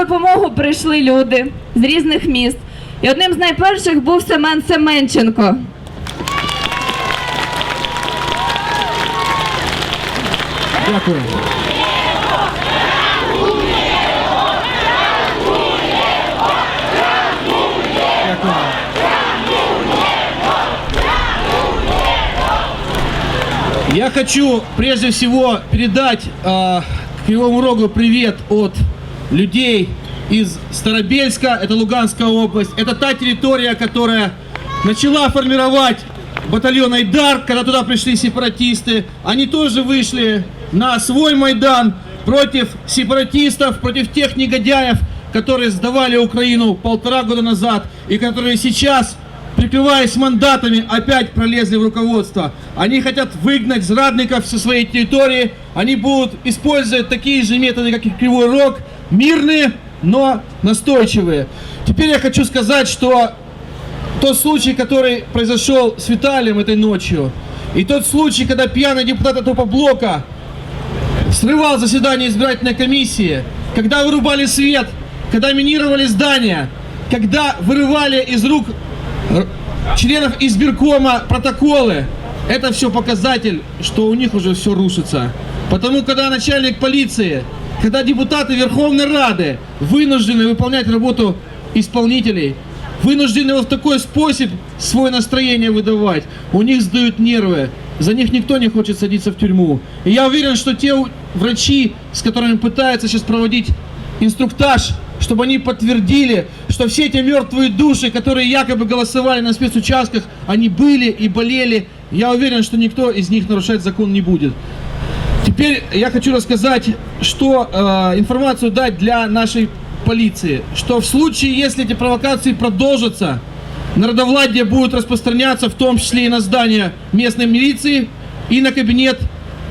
допомогу прийшли люди з різних міст. І одним з найперших був Семен Семенченко. Дякую. Дякую. Я хочу прежде всего передать э, Кривому Рогу привет от людей из Старобельска, это Луганская область. Это та территория, которая начала формировать батальон Айдар, когда туда пришли сепаратисты. Они тоже вышли на свой Майдан против сепаратистов, против тех негодяев, которые сдавали Украину полтора года назад и которые сейчас прикрываясь мандатами, опять пролезли в руководство. Они хотят выгнать зрадников со своей территории. Они будут использовать такие же методы, как и Кривой Рог, мирные, но настойчивые. Теперь я хочу сказать, что тот случай, который произошел с Виталием этой ночью, и тот случай, когда пьяный депутат от блока срывал заседание избирательной комиссии, когда вырубали свет, когда минировали здания, когда вырывали из рук членов избиркома протоколы, это все показатель, что у них уже все рушится. Потому когда начальник полиции, когда депутаты Верховной Рады вынуждены выполнять работу исполнителей, вынуждены вот в такой способ свое настроение выдавать, у них сдают нервы, за них никто не хочет садиться в тюрьму. И я уверен, что те врачи, с которыми пытаются сейчас проводить инструктаж, чтобы они подтвердили, что все эти мертвые души, которые якобы голосовали на спецучастках, они были и болели. Я уверен, что никто из них нарушать закон не будет. Теперь я хочу рассказать, что э, информацию дать для нашей полиции, что в случае, если эти провокации продолжатся, народовладие будет распространяться в том числе и на здание местной милиции и на кабинет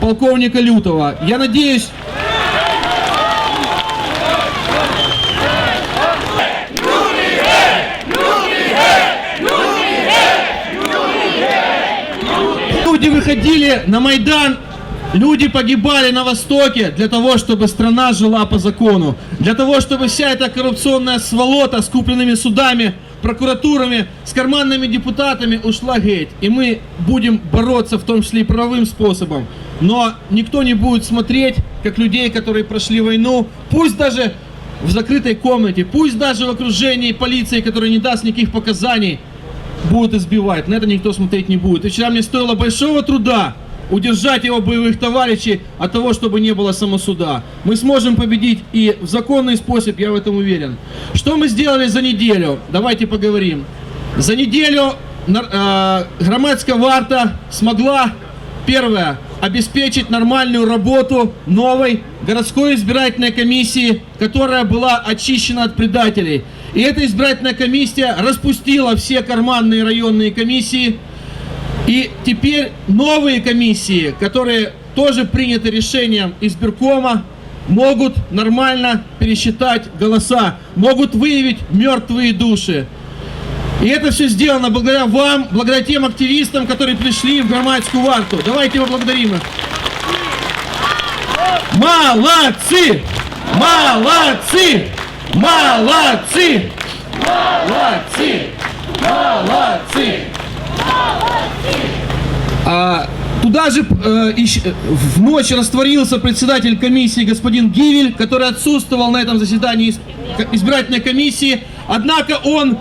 полковника Лютова. Я надеюсь, Люди выходили на Майдан, люди погибали на Востоке для того, чтобы страна жила по закону, для того, чтобы вся эта коррупционная сволота с купленными судами, прокуратурами, с карманными депутатами ушла геть. И мы будем бороться в том числе и правовым способом. Но никто не будет смотреть, как людей, которые прошли войну, пусть даже в закрытой комнате, пусть даже в окружении полиции, которая не даст никаких показаний, будут избивать. На это никто смотреть не будет. И вчера мне стоило большого труда удержать его боевых товарищей от того, чтобы не было самосуда. Мы сможем победить и в законный способ, я в этом уверен. Что мы сделали за неделю? Давайте поговорим. За неделю э, громадская варта смогла, первое, обеспечить нормальную работу новой городской избирательной комиссии, которая была очищена от предателей. И эта избирательная комиссия распустила все карманные районные комиссии. И теперь новые комиссии, которые тоже приняты решением избиркома, могут нормально пересчитать голоса, могут выявить мертвые души. И это все сделано благодаря вам, благодаря тем активистам, которые пришли в громадскую варту. Давайте поблагодарим их. Молодцы! Молодцы! Молодцы! Молодцы! Молодцы! А, туда же э, э, в ночь растворился председатель комиссии господин Гивель, который отсутствовал на этом заседании избирательной комиссии. Однако он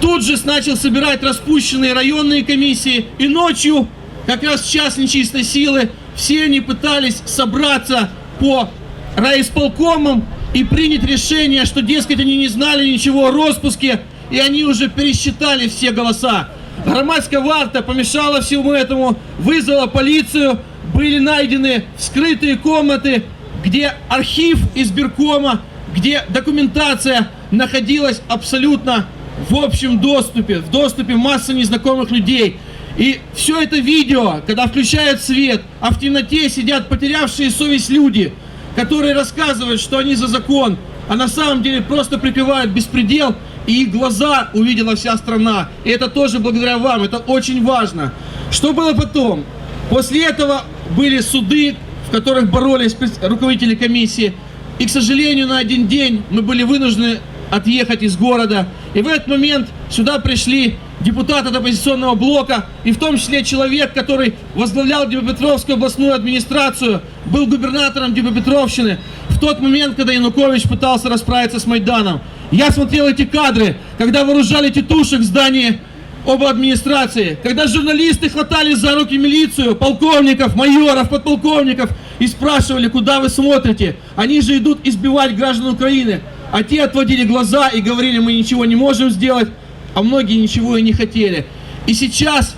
тут же начал собирать распущенные районные комиссии. И ночью, как раз в час нечистой силы, все они пытались собраться по райисполкомам и принять решение, что, дескать, они не знали ничего о распуске, и они уже пересчитали все голоса. Громадская варта помешала всему этому, вызвала полицию, были найдены вскрытые комнаты, где архив избиркома, где документация находилась абсолютно в общем доступе, в доступе массы незнакомых людей. И все это видео, когда включают свет, а в темноте сидят потерявшие совесть люди, которые рассказывают, что они за закон, а на самом деле просто прикрывают беспредел, и глаза увидела вся страна. И это тоже благодаря вам, это очень важно. Что было потом? После этого были суды, в которых боролись руководители комиссии. И, к сожалению, на один день мы были вынуждены отъехать из города. И в этот момент сюда пришли депутаты от оппозиционного блока, и в том числе человек, который возглавлял Днепропетровскую областную администрацию, был губернатором Днепропетровщины в тот момент, когда Янукович пытался расправиться с Майданом. Я смотрел эти кадры, когда вооружали тетушек в здании об администрации, когда журналисты хватали за руки милицию, полковников, майоров, подполковников и спрашивали, куда вы смотрите. Они же идут избивать граждан Украины. А те отводили глаза и говорили, мы ничего не можем сделать, а многие ничего и не хотели. И сейчас,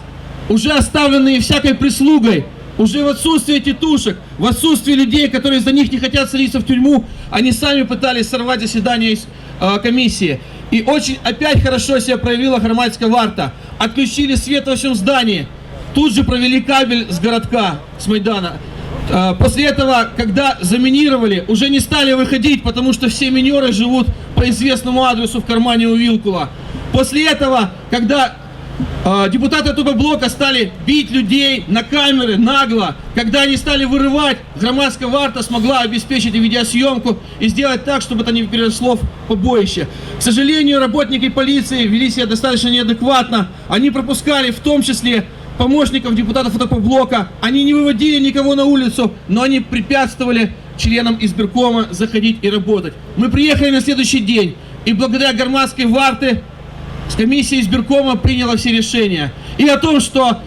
уже оставленные всякой прислугой, уже в отсутствие тетушек, в отсутствие людей, которые за них не хотят садиться в тюрьму, они сами пытались сорвать заседание э, комиссии. И очень опять хорошо себя проявила громадская варта. Отключили свет во всем здании. Тут же провели кабель с городка, с Майдана. Э, После этого, когда заминировали, уже не стали выходить, потому что все минеры живут по известному адресу в кармане у Вилкула. После этого, когда депутаты этого блока стали бить людей на камеры нагло, когда они стали вырывать, громадская варта смогла обеспечить и видеосъемку и сделать так, чтобы это не переросло в побоище. К сожалению, работники полиции вели себя достаточно неадекватно. Они пропускали в том числе помощников депутатов этого блока. Они не выводили никого на улицу, но они препятствовали членам избиркома заходить и работать. Мы приехали на следующий день, и благодаря громадской варты комиссия избиркома приняла все решения. И о том, что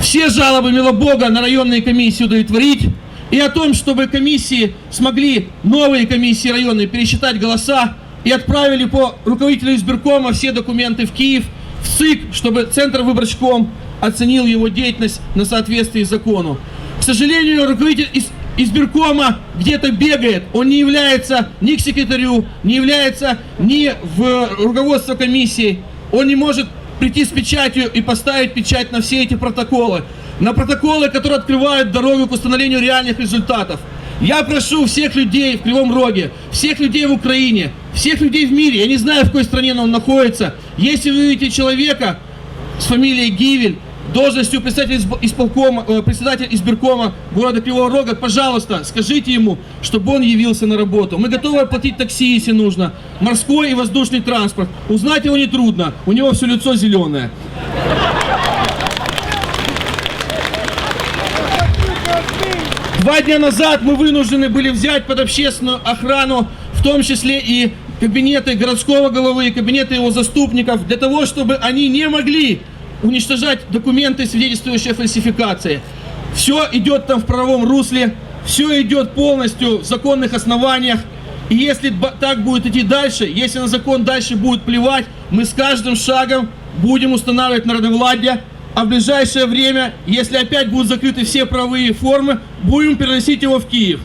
все жалобы Милобога на районные комиссии удовлетворить, и о том, чтобы комиссии смогли, новые комиссии районные, пересчитать голоса и отправили по руководителю избиркома все документы в Киев, в ЦИК, чтобы Центр выборчком оценил его деятельность на соответствии закону. К сожалению, руководитель избиркома где-то бегает, он не является ни к секретарю, не является ни в руководство комиссии, он не может прийти с печатью и поставить печать на все эти протоколы. На протоколы, которые открывают дорогу к установлению реальных результатов. Я прошу всех людей в Кривом Роге, всех людей в Украине, всех людей в мире, я не знаю, в какой стране он находится, если вы видите человека с фамилией Гивель, должностью председателя исполкома, э, председатель избиркома города Кривого Рога, пожалуйста, скажите ему, чтобы он явился на работу. Мы готовы оплатить такси, если нужно, морской и воздушный транспорт. Узнать его нетрудно, у него все лицо зеленое. Два дня назад мы вынуждены были взять под общественную охрану, в том числе и кабинеты городского головы, и кабинеты его заступников, для того, чтобы они не могли уничтожать документы, свидетельствующие о фальсификации. Все идет там в правовом русле, все идет полностью в законных основаниях. И если так будет идти дальше, если на закон дальше будет плевать, мы с каждым шагом будем устанавливать народовладие, а в ближайшее время, если опять будут закрыты все правовые формы, будем переносить его в Киев.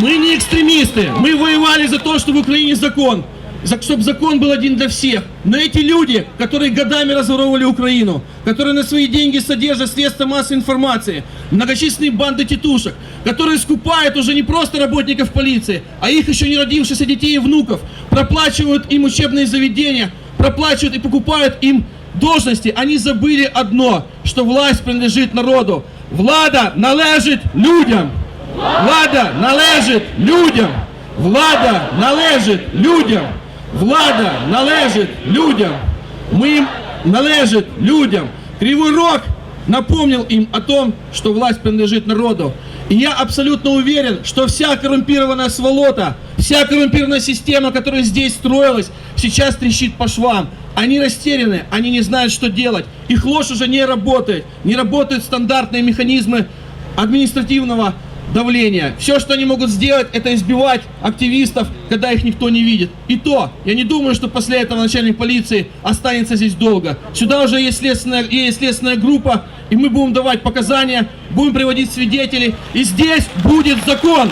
Мы не экстремисты, мы воевали за то, чтобы в Украине закон, чтобы закон был один для всех. Но эти люди, которые годами разворовывали Украину, которые на свои деньги содержат средства массовой информации, многочисленные банды тетушек, которые скупают уже не просто работников полиции, а их еще не родившихся детей и внуков, проплачивают им учебные заведения, проплачивают и покупают им должности, они забыли одно, что власть принадлежит народу. Влада належить людям. Влада належить людям. Влада належить людям. Влада належить людям. Мы им належит людям. Кривой Рог напомнил им о том, что власть принадлежит народу. И я абсолютно уверен, что вся коррумпированная сволота, вся коррумпированная система, которая здесь строилась, сейчас трещит по швам. Они растеряны, они не знают, что делать. Их ложь уже не работает. Не работают стандартные механизмы административного давления. Все, что они могут сделать, это избивать активистов, когда их никто не видит. И то, я не думаю, что после этого начальник полиции останется здесь долго. Сюда уже есть следственная, есть следственная группа, и мы будем давать показания, будем приводить свидетелей, и здесь будет закон.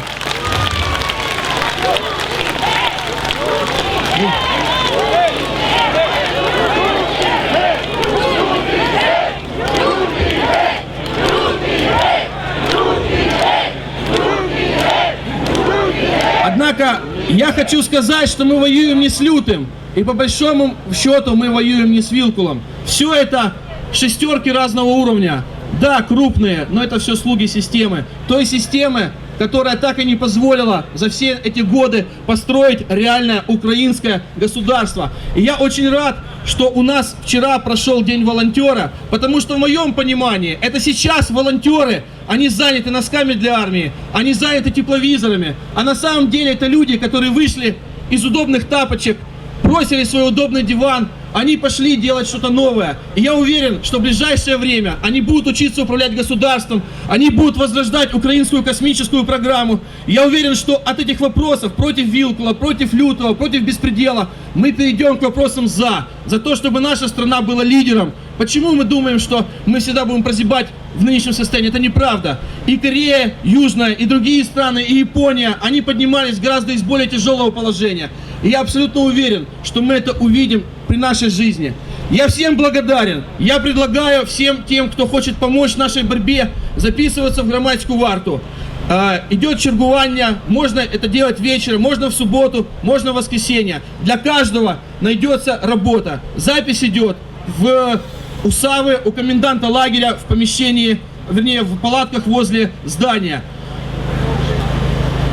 Однако я хочу сказать, что мы воюем не с Лютым. И по большому счету мы воюем не с Вилкулом. Все это шестерки разного уровня. Да, крупные, но это все слуги системы. Той системы, которая так и не позволила за все эти годы построить реальное украинское государство. И я очень рад, что у нас вчера прошел День волонтера, потому что в моем понимании это сейчас волонтеры, они заняты носками для армии, они заняты тепловизорами, а на самом деле это люди, которые вышли из удобных тапочек, бросили свой удобный диван, они пошли делать что-то новое. И я уверен, что в ближайшее время они будут учиться управлять государством, они будут возрождать украинскую космическую программу. И я уверен, что от этих вопросов против Вилкула, против Лютого, против беспредела мы перейдем к вопросам за. За то, чтобы наша страна была лидером. Почему мы думаем, что мы всегда будем прозябать в нынешнем состоянии? Это неправда. И Корея, Южная, и другие страны, и Япония, они поднимались гораздо из более тяжелого положения. И я абсолютно уверен, что мы это увидим при нашей жизни. Я всем благодарен. Я предлагаю всем тем, кто хочет помочь нашей борьбе, записываться в громадскую варту. А, идет чергування, можно это делать вечером, можно в субботу, можно в воскресенье. Для каждого найдется работа. Запись идет в Усавы у коменданта лагеря в помещении, вернее, в палатках возле здания.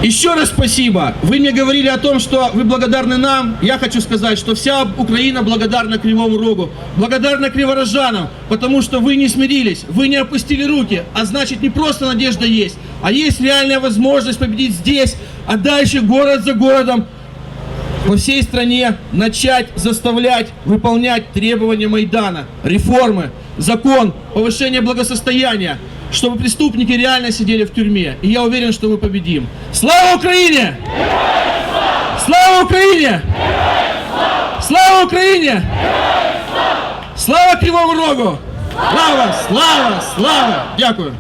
Еще раз спасибо. Вы мне говорили о том, что вы благодарны нам. Я хочу сказать, что вся Украина благодарна Кривому Рогу, благодарна криворожанам, потому что вы не смирились, вы не опустили руки, а значит не просто надежда есть, а есть реальная возможность победить здесь, а дальше город за городом по всей стране начать заставлять выполнять требования Майдана, реформы, закон, повышение благосостояния, чтобы преступники реально сидели в тюрьме. И я уверен, что мы победим. Слава Украине! Слава Украине! Слава Украине! Слава Кривому Рогу! Слава, слава, слава! Дякую!